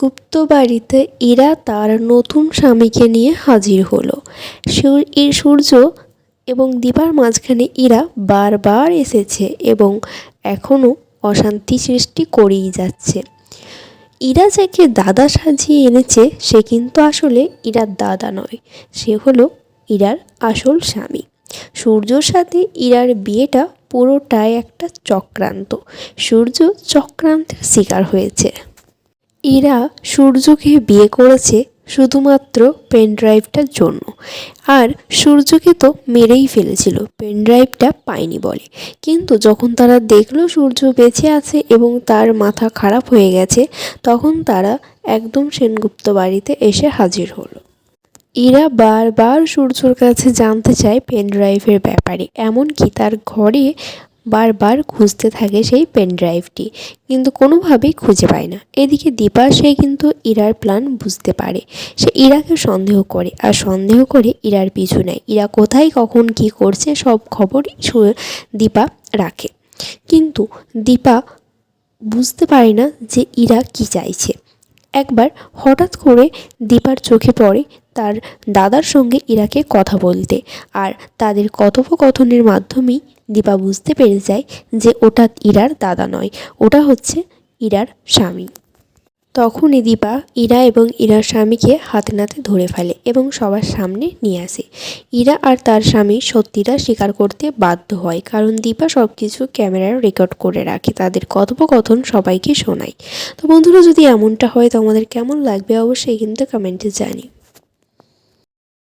গুপ্ত বাড়িতে ইরা তার নতুন স্বামীকে নিয়ে হাজির হলো। সূর- সূর্য এবং দীপার মাঝখানে ইরা বারবার এসেছে এবং এখনও অশান্তি সৃষ্টি করেই যাচ্ছে। ইরা যাকে দাদা সাজিয়ে এনেছে, সে কিন্তু আসলে ইরার দাদা নয়, সে হলো ইরার আসল স্বামী। সূর্যর সাথে ইরার বিয়েটা পুরোটাই একটা চক্রান্ত। সূর্য চক্রান্তের শিকার হয়েছে। ইরা সূর্যকে বিয়ে করেছে শুধুমাত্র পেন ড্রাইভটার জন্য। আর সূর্যকে তো মেরেই ফেলেছিল পেন ড্রাইভটা পায়নি বলে। কিন্তু যখন তারা দেখল সূর্য বেঁচে আছে এবং তার মাথা খারাপ হয়ে গেছে, তখন তারা একদম সেনগুপ্ত বাড়িতে এসে হাজির হলো। ইরা বারবার সূর্যর কাছে জানতে চায় পেন ড্রাইভের ব্যাপারে। এমনকি তার ঘরে বারবার খুঁজতে থাকে সেই পেন ড্রাইভটি কিন্তু কোনোভাবেই খুঁজে পায় না। এদিকে দীপা, সে কিন্তু ইরার প্ল্যান বুঝতে পারে। সে ইরাকে সন্দেহ করে, আর সন্দেহ করে ইরার পিছু নেয়। ইরা কোথায়, কখন, কী করছে, সব খবরই সু- দীপা রাখে। কিন্তু দীপা বুঝতে পারে না যে ইরা কি চাইছে। একবার হঠাৎ করে দীপার চোখে পড়ে তার দাদার সঙ্গে ইরাকে কথা বলতে, আর তাদের কথোপকথনের মাধ্যমেই দীপা বুঝতে পেরে যায় যে ওটা ইরার দাদা নয়, ওটা হচ্ছে ইরার স্বামী। তখনই দীপা ইরা এবং ইরার স্বামীকে হাতে নাতে ধরে ফেলে এবং সবার সামনে নিয়ে আসে। ইরা আর তার স্বামী সত্যিটা স্বীকার করতে বাধ্য হয়, কারণ দীপা সব কিছু ক্যামেরায় রেকর্ড করে রাখে, তাদের কথোপকথন সবাইকে শোনায়। তো বন্ধুরা, যদি এমনটা হয় তো আমাদের কেমন লাগবে, অবশ্যই কিন্তু কমেন্টে জানি